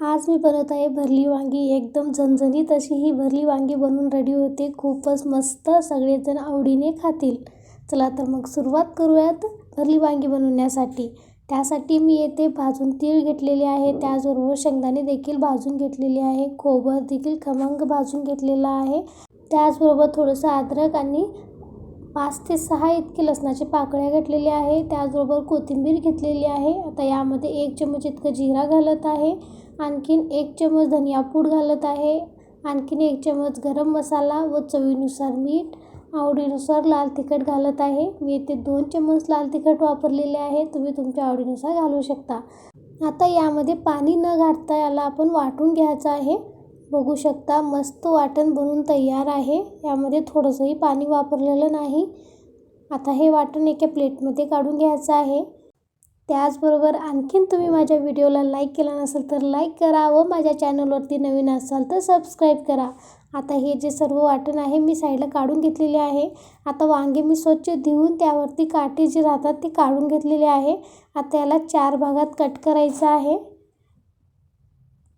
आज मी बनवत आहे भरली वांगी. एकदम झणझणीत अशी ही भरली वांगी बनवून रेडी होते. खूपच मस्त सगळेजण आवडीने खातील. चला तर मग सुरुवात करूयात भरली वांगी बनवण्यासाठी. त्यासाठी मी येथे भाजून तीळ घेतलेले आहे. त्याचबरोबर शेंगदाणे देखील भाजून घेतलेले आहे. खोबर देखील खमंग भाजून घेतलेला आहे. त्याचबरोबर थोडंसं अद्रक आणि पाच ते सहा इतके लसणाचे पाकळ्या घेतलेल्या आहे. त्याचबरोबर कोथिंबीर घेतलेली आहे. आता यामध्ये एक चमच इतकं जिरा घालत आहे. आणखीन एक चम्मच धनिया पूड घालत आहे. आणखीन एक चम्मच गरम मसाला व चवीनुसार मीठ. आवडीनुसार लाल तिखट घालत आहे. मी इथे दोन चम्मच लाल तिखट वापरलेले आहे. तुम्ही तुमच्या आवडीनुसार घालू शकता. आता यामध्ये पाणी न घालता याला आपण वाटून घ्यायचं आहे. बघू शकता मस्त वाटण बनून तयार आहे. यामध्ये थोडंसंही पाणी वापरलेलं नाही. आता हे वाटण एका प्लेटमध्ये काढून घ्यायचं आहे. त्याचबरोबर आणखीन तुम्ही माझ्या व्हिडिओला लाईक केला नसेल तर लाईक करा व माझ्या चॅनलवरती नवीन असाल तर सबस्क्राईब करा. आता हे जे सर्व वाटण आहे मी साईडला काढून घेतलेले आहे. आता वांगे मी स्वच्छ धुवून त्यावरती काटे जे राहतात ते काढून घेतलेले आहे. आता याला चार भागात कट करायचं आहे.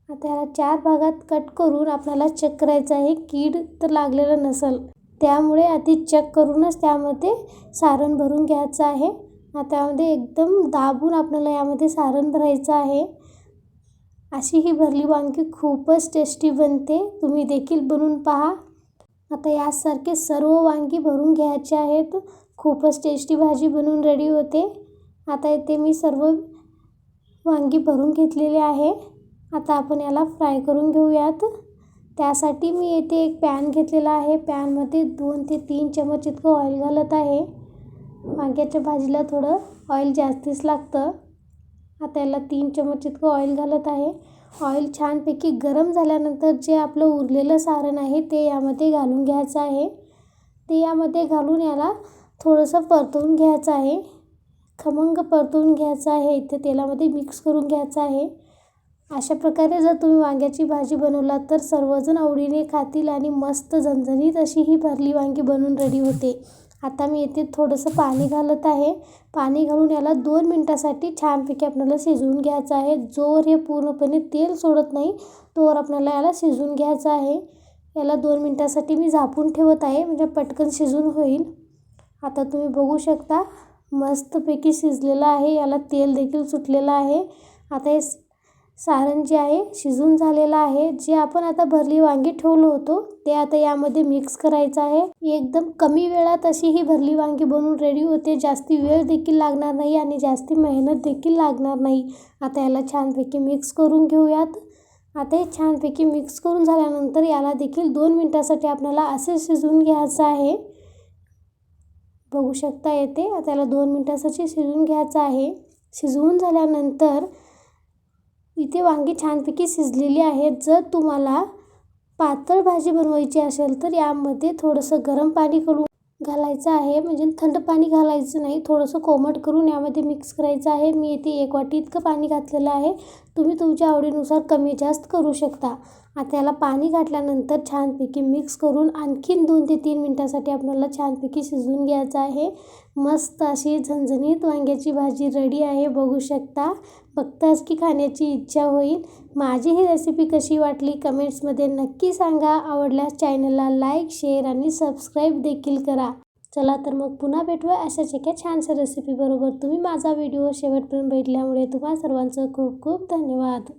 आता याला चार भागात कट करून आपल्याला चेक करायचं आहे. कीड तर लागलेलं नसेल. त्यामुळे आधी चेक करूनच त्यामध्ये सारण भरून घ्यायचं आहे. त्यामध्ये एकदम दाबून आपल्याला यामध्ये सारण भरायचं आहे. अशी ही भरली वांगी खूपच टेस्टी बनते. तुम्ही देखील बनवून पहा. आता यासारखे सर्व वांगी भरून घ्यायचे आहेत. खूपच टेस्टी भाजी बनवून रेडी होते. आता इथे मी सर्व वांगी भरून घेतलेले आहे. आता आपण याला फ्राय करून घेऊयात. त्यासाठी मी येथे एक पॅन घेतलेला आहे. पॅनमध्ये दोन ते तीन चमच इतकं ऑइल घालत आहे. वांग्याच्या भाजीला थोडं ऑइल जास्तीच लागतं. आता याला तीन चमच इतकं ऑइल घालत आहे. ऑइल छानपैकी गरम झाल्यानंतर जे आपलं उरलेलं सारण आहे ते यामध्ये घालून घ्यायचं आहे. ते यामध्ये घालून याला थोडंसं परतवून घ्यायचं आहे. खमंग परतवून घ्यायचं आहे. इथे तेलामध्ये मिक्स करून घ्यायचं आहे. अशा प्रकारे जर तुम्ही वांग्याची भाजी बनवलात तर सर्वजण आवडीने खातील आणि मस्त झणझणीत अशी ही भरली वांगी बनवून रेडी होते. आता मी येथे थोडंसं पाणी घालत आहे. पाणी घालून याला दोन मिनटासाठी छानपैकी आपल्याला शिजवून घ्यायचं आहे. जोर हे पूर्णपणे तेल सोडत नाही. तोवर आपल्याला याला शिजवून घ्यायचं आहे. याला दोन मिनटासाठी मी झापून ठेवत आहे. म्हणजे पटकन शिजून होईल. आता तुम्ही बघू शकता मस्तपैकी शिजलेलं आहे. याला तेल देखील सुटलेलं आहे. आता हे सारण जे आहे शिजून झालेलं आहे. जे आपण आता भरली वांगी ठेवलो होतो ते आता यामध्ये मिक्स करायचं आहे. एकदम कमी वेळात अशी ही भरली वांगी बनवून रेडी होते. जास्ती वेळ देखील लागणार नाही आणि जास्ती मेहनत देखील लागणार नाही. आता याला छानपैकी मिक्स करून घेऊयात. आता हे छानपैकी मिक्स करून झाल्यानंतर याला देखील दोन मिनटासाठी आपल्याला असे शिजवून घ्यायचं आहे. बघू शकता येते. आता याला दोन मिनटासाठी शिजवून घ्यायचं आहे. शिजवून झाल्यानंतर इथे वांगी छानपैकी शिजलेली आहेत. जर तुम्हाला पातळ भाजी बनवायची असेल तर यामध्ये थोडंसं गरम पाणी करून घालायचं आहे. म्हणजे थंड पाणी घालायचं नाही थोडंसं कोमट करून यामध्ये मिक्स करायचं आहे. मी इथे एक वाटी इतकं पाणी घातलेलं आहे. तुम्ही तुमच्या आवडीनुसार कमी जास्त करू शकता. आता याला पाणी घातल्यानंतर छानपैकी मिक्स करून आणखीन दोन ते तीन मिनटासाठी आपल्याला छानपैकी शिजवून घ्यायचं आहे. मस्त अशी झणझणीत वांग्याची भाजी रेडी आहे. बघू शकता. बघताच की खाण्याची इच्छा होईल. माझी ही रेसिपी कशी वाटली कमेंट्समध्ये नक्की सांगा. आवडल्यास चॅनलला लाईक शेअर आणि सबस्क्राईब देखील करा. चला तर मग पुन्हा भेटूया अशाच एका छानशा रेसिपीबरोबर तुम्ही माझा व्हिडिओ शेवटपर्यंत भेटल्यामुळे तुम्हा सर्वांचं खूप खूप धन्यवाद.